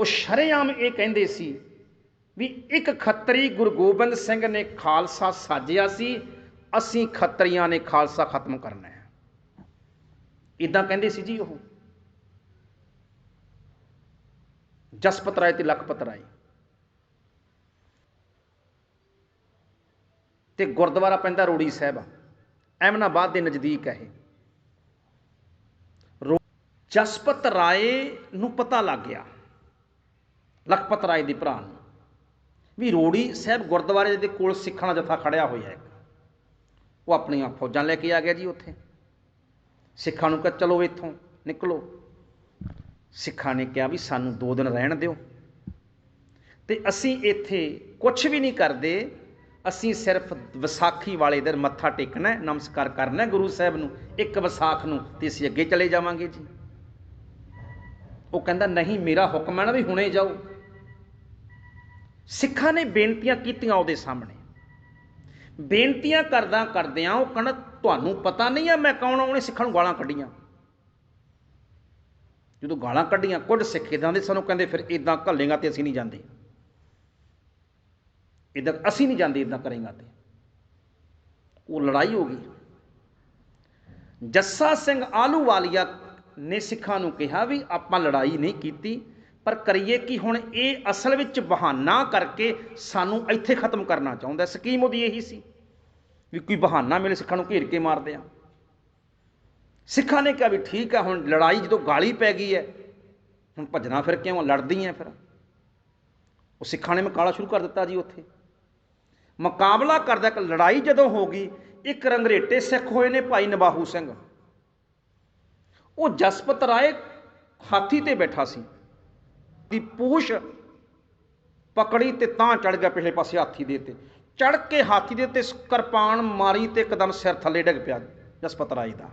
ਉਹ ਸ਼ਰੇਆਮ ਇਹ ਕਹਿੰਦੇ ਸੀ ਵੀ ਇੱਕ ਖੱਤਰੀ ਗੁਰੂ ਗੋਬਿੰਦ ਸਿੰਘ ਨੇ ਖਾਲਸਾ ਸਾਜਿਆ ਸੀ, ਅਸੀਂ ਖੱਤਰੀਆਂ ਨੇ ਖਾਲਸਾ ਖਤਮ ਕਰਨਾ ਹੈ। ਇਦਾਂ ਕਹਿੰਦੇ ਸੀ ਜੀ ਉਹ। ਜਸਪਤ ਰਾਏ ਤੇ ਲਖਪਤ ਰਾਏ। ਤੇ ਗੁਰਦੁਆਰਾ ਪੈਂਦਾ ਰੋੜੀ ਸਾਹਿਬ। ਐਮਨਾਬਾਦ ਦੇ ਨਜ਼ਦੀਕ ਹੈ ਇਹ। ਜਸਪਤ ਰਾਏ ਨੂੰ ਪਤਾ ਲੱਗ ਗਿਆ। ਲਖਪਤ ਰਾਏ ਦੇ ਭਰਾ ਨੂੰ ਵੀ ਰੋੜੀ ਸਾਹਿਬ ਗੁਰਦੁਆਰੇ ਦੇ ਕੋਲ ਸਿੱਖਾਂ ਦਾ ਜਥਾ ਖੜਿਆ ਹੋਇਆ ਹੈ। ਉਹ ਆਪਣੀਆਂ ਫੌਜਾਂ ਲੈ ਕੇ ਆ ਗਿਆ ਜੀ ਉੱਥੇ। ਸਿੱਖਾਂ ਨੂੰ ਕਿਹਾ, ਚਲੋ ਇੱਥੋਂ ਨਿਕਲੋ। ਸਿੱਖਾਂ ਨੇ ਕਿਹਾ ਵੀ ਸਾਨੂੰ ਦੋ ਦਿਨ ਰਹਿਣ ਦਿਓ। ਤੇ ਅਸੀਂ ਇੱਥੇ ਕੁਝ ਵੀ ਨਹੀਂ ਕਰਦੇ। ਅਸੀਂ ਸਿਰਫ ਵਿਸਾਖੀ ਵਾਲੇ ਦਿਨ ਮੱਥਾ ਟੇਕਣਾ, ਨਮਸਕਾਰ ਕਰਨਾ ਗੁਰੂ ਸਾਹਿਬ ਨੂੰ, ਇੱਕ ਵਿਸਾਖ ਨੂੰ, ਤੇ ਅਸੀਂ ਅੱਗੇ ਚਲੇ ਜਾਵਾਂਗੇ ਜੀ। ਉਹ ਕਹਿੰਦਾ, ਨਹੀਂ, ਮੇਰਾ ਹੁਕਮ ਹੈ ਨਾ ਵੀ ਹੁਣੇ ਜਾਓ। ਸਿੱਖਾਂ ਨੇ ਬੇਨਤੀਆਂ ਕੀਤੀਆਂ ਉਹਦੇ ਸਾਹਮਣੇ। ਬੇਨਤੀਆਂ ਕਰਦਾ ਕਰਦਿਆਂ ਉਹ ਕਹਿੰਦਾ ਤੁਹਾਨੂੰ ਪਤਾ ਨਹੀਂ ਆ ਮੈਂ ਕੌਣ ਉਹਨੇ ਸਿੱਖਾਂ ਨੂੰ ਗਾਲਾਂ ਕੱਢੀਆਂ। ਜਦੋਂ ਗਾਲਾਂ ਕੱਢੀਆਂ, ਕੁਝ ਸਿੱਖ ਇਦਾਂ ਦੇ ਸਾਨੂੰ ਕਹਿੰਦੇ, ਫਿਰ ਇਦਾਂ ਘੱਲੇਗਾ ਤੇ ਅਸੀਂ ਨਹੀਂ ਜਾਂਦੇ। ਇਦਾਂ ਅਸੀਂ ਨਹੀਂ ਜਾਂਦੇ ਇਦਾਂ ਕਰੇਗਾ ਤੇ। ਉਹ ਲੜਾਈ ਹੋ ਗਈ। ਜੱਸਾ ਸਿੰਘ ਆਲੂਵਾਲੀਆ ਨੇ ਸਿੱਖਾਂ ਨੂੰ ਕਿਹਾ ਵੀ ਆਪਾਂ ਲੜਾਈ ਨਹੀਂ ਕੀਤੀ ਪਰ ਕਰੀਏ ਕਿ ਹੁਣ ਇਹ ਅਸਲ ਵਿੱਚ ਬਹਾਨਾ ਕਰਕੇ ਸਾਨੂੰ ਇੱਥੇ ਖਤਮ ਕਰਨਾ ਚਾਹੁੰਦਾ ਸਕੀਮ ਉਹਦੀ ਇਹੀ ਸੀ ਵੀ ਕੋਈ ਬਹਾਨਾ ਮਿਲੇ, ਸਿੱਖਾਂ ਨੂੰ ਘੇਰ ਕੇ ਮਾਰਦੇ ਆ। ਸਿੱਖਾਂ ਨੇ ਕਿਹਾ ਵੀ ਠੀਕ ਆ, ਹੁਣ ਲੜਾਈ ਜਦੋਂ ਗਾਲੀ ਪੈ ਗਈ ਹੈ, ਹੁਣ ਭੱਜਣਾ ਫਿਰ ਕਿਉਂ ਲੜਦੀ ਐ ਫਿਰ। ਉਹ ਸਿੱਖਾਂ ਨੇ ਮਕਾਲਾ ਸ਼ੁਰੂ ਕਰ ਦਿੱਤਾ ਜੀ ਉੱਥੇ। ਮੁਕਾਬਲਾ ਕਰਦਾ ਇੱਕ ਲੜਾਈ ਜਦੋਂ ਹੋ ਗਈ, ਇੱਕ ਰੰਗਰੇਟੇ ਸਿੱਖ ਹੋਏ ਨੇ ਭਾਈ ਨਬਾਹੂ ਸਿੰਘ। ਉਹ ਜਸਪਤ ਰਾਏ ਹਾਥੀ ਤੇ ਬੈਠਾ ਸੀ। ਦੀ ਪੂਛ ਪਕੜੀ ਤੇ ਤਾਂ ਚੜ ਗਿਆ ਪਿਛਲੇ ਪਾਸੇ ਹਾਥੀ ਦੇ ਉੱਤੇ। ਚੜ ਕੇ ਹਾਥੀ ਦੇ ਉੱਤੇ ਕਿਰਪਾਨ ਮਾਰੀ ਤੇ ਇੱਕਦਮ ਸਿਰ ਥੱਲੇ ਡਿੱਗ ਪਿਆ ਜਸਪਤ ਰਾਏ ਦਾ।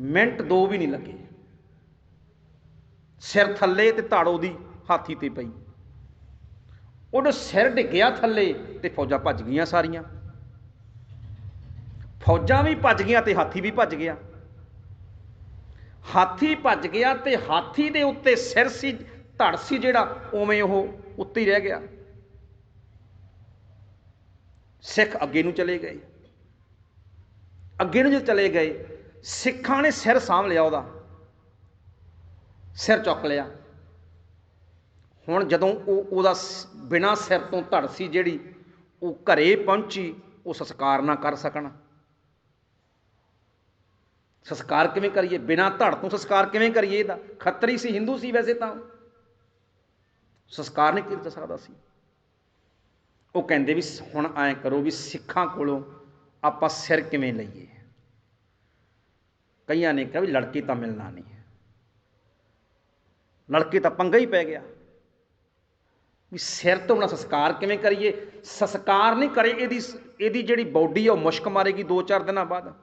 ਮਿੰਟ ਦੋ ਵੀ ਨਹੀਂ ਲੱਗੇ। ਸਿਰ ਥੱਲੇ ਤੇ ਧੜ ਦੀ ਹਾਥੀ ਤੇ ਪਈ। ਉਹਦਾ ਸਿਰ ਡਿੱਗਿਆ ਥੱਲੇ ਤੇ ਫੌਜਾਂ ਭੱਜ ਗਈਆਂ ਸਾਰੀਆਂ। ਫੌਜਾਂ ਵੀ ਭੱਜ ਗਈਆਂ ਤੇ ਹਾਥੀ ਵੀ ਭੱਜ ਗਿਆ। ਹਾਥੀ ਭੱਜ ਗਿਆ ਤੇ ਹਾਥੀ ਦੇ ਉੱਤੇ ਸਿਰ ਸੀ, ਧੜ ਸੀ ਜਿਹੜਾ, ਉਵੇਂ ਉਹ ਉੱਤੇ ਹੀ ਰਹਿ ਗਿਆ। ਸਿੱਖ ਅੱਗੇ ਨੂੰ ਚਲੇ ਗਏ। ਅੱਗੇ ਨੂੰ ਜਦੋਂ ਚਲੇ ਗਏ, ਸਿੱਖਾਂ ਨੇ ਸਿਰ ਸਾਂਭ ਲਿਆ ਉਹਦਾ। ਸਿਰ ਚੁੱਕ ਲਿਆ। ਹੁਣ ਜਦੋਂ ਉਹ ਉਹਦਾ ਬਿਨਾ ਸਿਰ ਤੋਂ ਧੜ ਸੀ ਜਿਹੜੀ, ਉਹ ਘਰੇ ਪਹੁੰਚੀ, ਉਹ ਸੰਸਕਾਰ ਨਾ ਕਰ ਸਕਣ। ਸੰਸਕਾਰ ਕਿਵੇਂ ਕਰੀਏ? ਬਿਨਾ ਧੜ ਤੋਂ ਸੰਸਕਾਰ ਕਿਵੇਂ ਕਰੀਏ ਇਹਦਾ? ਖੱਤਰੀ ਸੀ, ਹਿੰਦੂ ਸੀ ਵੈਸੇ ਤਾਂ। ਸੰਸਕਾਰ ਨਹੀਂ ਕੀਤਾ ਸਕਦਾ ਸੀ। ਉਹ ਕਹਿੰਦੇ ਵੀ ਹੁਣ ਐਂ ਕਰੋ ਵੀ ਸਿੱਖਾਂ ਕੋਲੋਂ ਆਪਾਂ ਸਿਰ ਕਿਵੇਂ ਲਈਏ? ਕਈਆਂ ਨੇ ਕਿਹਾ ਵੀ ਲੜਕੀ ਤਾਂ ਮਿਲਣਾ ਨਹੀਂ ਲੜਕੀ ਤਾਂ ਪੰਗਾ ਹੀ ਪੈ ਗਿਆ। ਵੀ ਸਿਰ ਤੋਂ ਬਿਨਾਂ ਸੰਸਕਾਰ ਕਿਵੇਂ ਕਰੀਏ? ਸੰਸਕਾਰ ਨਹੀਂ ਕਰੇ ਇਹਦੀ ਇਹਦੀ ਜਿਹੜੀ ਬਾਡੀ ਆ ਉਹ ਮੁਸ਼ਕ ਮਾਰੇਗੀ 2-4 ਦਿਨਾਂ ਬਾਅਦ।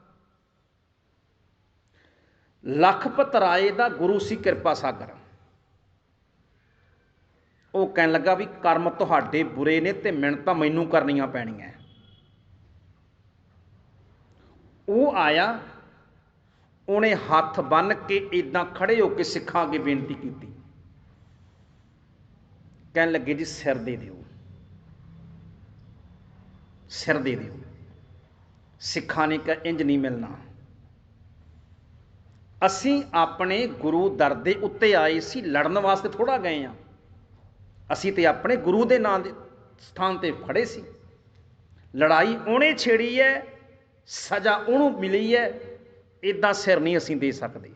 ਲਖਪਤ ਰਾਏ ਦਾ ਗੁਰੂ ਸੀ ਕਿਰਪਾ ਸਾਗਰ। ਉਹ ਕਹਿਣ ਲੱਗਾ ਵੀ ਕਰਮ ਤੁਹਾਡੇ ਬੁਰੇ ਨੇ ਤੇ ਮਿਹਨਤਾਂ ਮੈਨੂੰ ਕਰਨੀਆਂ ਪੈਣੀਆਂ। ਉਹ ਆਇਆ, ਉਹਨੇ ਹੱਥ ਬੰਨ ਕੇ ਇਦਾਂ ਖੜੇ ਹੋ ਕੇ ਸਿੱਖਾਂ ਅੱਗੇ ਬੇਨਤੀ ਕੀਤੀ। ਕਹਿਣ ਲੱਗੇ ਜੀ, ਸਿਰ ਦੇ ਦਿਓ। ਸਿਰ ਦੇ ਦਿਓ। ਸਿੱਖਾਂ ਨੇ ਕਿਹਾ, ਇੰਜ ਨਹੀਂ ਮਿਲਣਾ। ਅਸੀਂ ਆਪਣੇ ਗੁਰੂ ਦਰ ਦੇ ਉੱਤੇ ਆਏ ਸੀ, ਲੜਨ ਵਾਸਤੇ ਥੋੜਾ ਗਏ ਆ ਅਸੀਂ ਤੇ ਆਪਣੇ ਗੁਰੂ ਦੇ ਨਾਂ ਦੇ ਸਥਾਨ ਤੇ ਖੜੇ ਸੀ। ਲੜਾਈ ਉਹਨੇ ਛੇੜੀ ਹੈ, ਸਜ਼ਾ ਉਹਨੂੰ ਮਿਲੀ ਹੈ ਇਦਾਂ ਸਿਰ ਨਹੀਂ ਅਸੀਂ ਦੇ ਸਕਦੇ।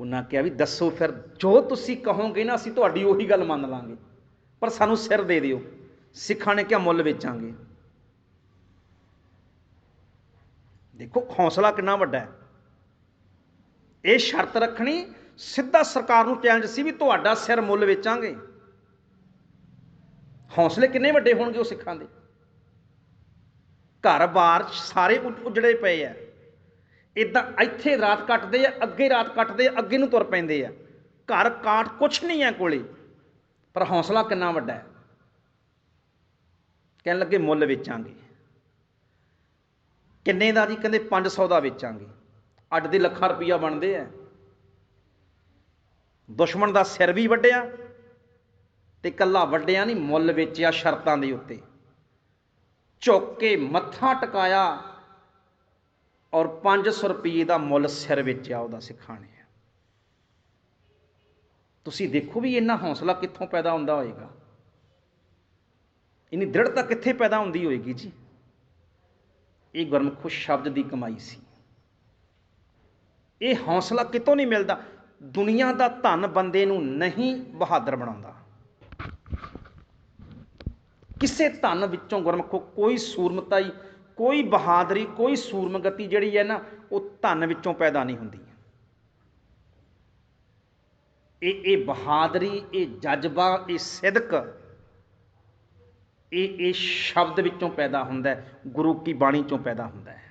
ਉਹਨਾਂ ਕਿਹਾ ਵੀ ਦੱਸੋ ਫਿਰ, ਜੋ ਤੁਸੀਂ ਕਹੋਗੇ ਨਾ, ਅਸੀਂ ਤੁਹਾਡੀ ਉਹੀ ਗੱਲ ਮੰਨ ਲਾਂਗੇ। ਪਰ ਸਾਨੂੰ ਸਿਰ ਦੇ ਦਿਓ। ਸਿੱਖਾਂ ਨੇ ਕਿਹਾ ਮੁੱਲ ਵੇਚਾਂਗੇ। ਦੇਖੋ ਹੌਸਲਾ ਕਿੰਨਾ ਵੱਡਾ ਹੈ। ਇਹ ਸ਼ਰਤ ਰੱਖਣੀ ਸਿੱਧਾ ਸਰਕਾਰ ਨੂੰ ਚੈਲੰਜ ਸੀ ਵੀ ਤੁਹਾਡਾ ਸਿਰ ਮੁੱਲ ਵੇਚਾਂਗੇ। ਹੌਸਲੇ ਕਿੰਨੇ ਵੱਡੇ ਹੋਣਗੇ ਉਹ ਸਿੱਖਾਂ ਦੇ। ਘਰ-ਬਾਰ ਸਾਰੇ ਉਜ- ਉਜੜੇ ਪਏ ਆ। ਇਦਾਂ ਇੱਥੇ ਰਾਤ ਕੱਟਦੇ ਆ, ਅੱਗੇ ਰਾਤ ਕੱਟਦੇ ਆ, ਅੱਗੇ ਨੂੰ ਤੁਰ ਪੈਂਦੇ ਆ। ਘਰ ਕਾਟ ਕੁਛ ਨਹੀਂ ਹੈ ਕੋਲੇ, ਪਰ ਹੌਸਲਾ ਕਿੰਨਾ ਵੱਡਾ ਹੈ। ਕਹਿਣ ਲੱਗੇ ਮੁੱਲ ਵੇਚਾਂਗੇ। ਕਿੰਨੇ ਦਾ ਜੀ? ਕਹਿੰਦੇ 500 ਦਾ ਵੇਚਾਂਗੇ। ਅੱਜ ਦੇ ਲੱਖਾਂ ਰੁਪਈਆ ਬਣਦੇ ਆ। ਦੁਸ਼ਮਣ ਦਾ ਸਿਰ ਵੀ ਵੱਢਿਆ ਤੇ ਕੱਲਾ ਵੱਡਿਆ ਨਹੀਂ, ਮੁੱਲ ਵੇਚਿਆ ਸ਼ਰਤਾਂ ਦੇ ਉੱਤੇ। ਝੁੱਕ ਕੇ ਮੱਥਾ ਟਿਕਾਇਆ ਔਰ 500 ਰੁਪਏ ਦਾ ਮੁੱਲ ਸਿਰ ਵੇਚਿਆ ਉਹਦਾ ਸਿਖਾਣੇ ਤੁਸੀਂ ਦੇਖੋ ਵੀ ਇੰਨਾ ਹੌਸਲਾ ਕਿੱਥੋਂ ਪੈਦਾ ਹੁੰਦਾ ਹੋਏਗਾ। ਇਨੀ ਦ੍ਰਿੜਤਾ ਕਿੱਥੇ ਪੈਦਾ ਹੁੰਦੀ ਹੋਏਗੀ ਜੀ? ਇਹ ਗੁਰਮੁਖ ਸ਼ਬਦ ਦੀ ਕਮਾਈ ਸੀ। ਇਹ ਹੌਸਲਾ ਕਿਤੋਂ ਨਹੀਂ ਮਿਲਦਾ? ਦੁਨੀਆ ਦਾ ਧਨ ਬੰਦੇ ਨੂੰ ਨਹੀਂ ਬਹਾਦਰ ਬਣਾਉਂਦਾ। ਕਿਸੇ ਧਨ ਵਿੱਚੋਂ ਗੁਰਮੁਖੋ ਕੋਈ ਸੂਰਮਤਾਈ, ਕੋਈ ਬਹਾਦਰੀ, ਕੋਈ ਸੂਰਮਗਤੀ ਜਿਹੜੀ ਹੈ ਨਾ, ਉਹ ਧਨ ਵਿੱਚੋਂ ਪੈਦਾ ਨਹੀਂ ਹੁੰਦੀ। ਇਹ ਇਹ ਬਹਾਦਰੀ, ਇਹ ਜਜ਼ਬਾ, ਇਹ ਸਿਦਕ ਇਹ ਇਹ ਸ਼ਬਦ ਵਿੱਚੋਂ ਪੈਦਾ ਹੁੰਦਾ ਗੁਰੂ ਕੀ ਬਾਣੀ ਚੋਂ ਪੈਦਾ ਹੁੰਦਾ ਹੈ।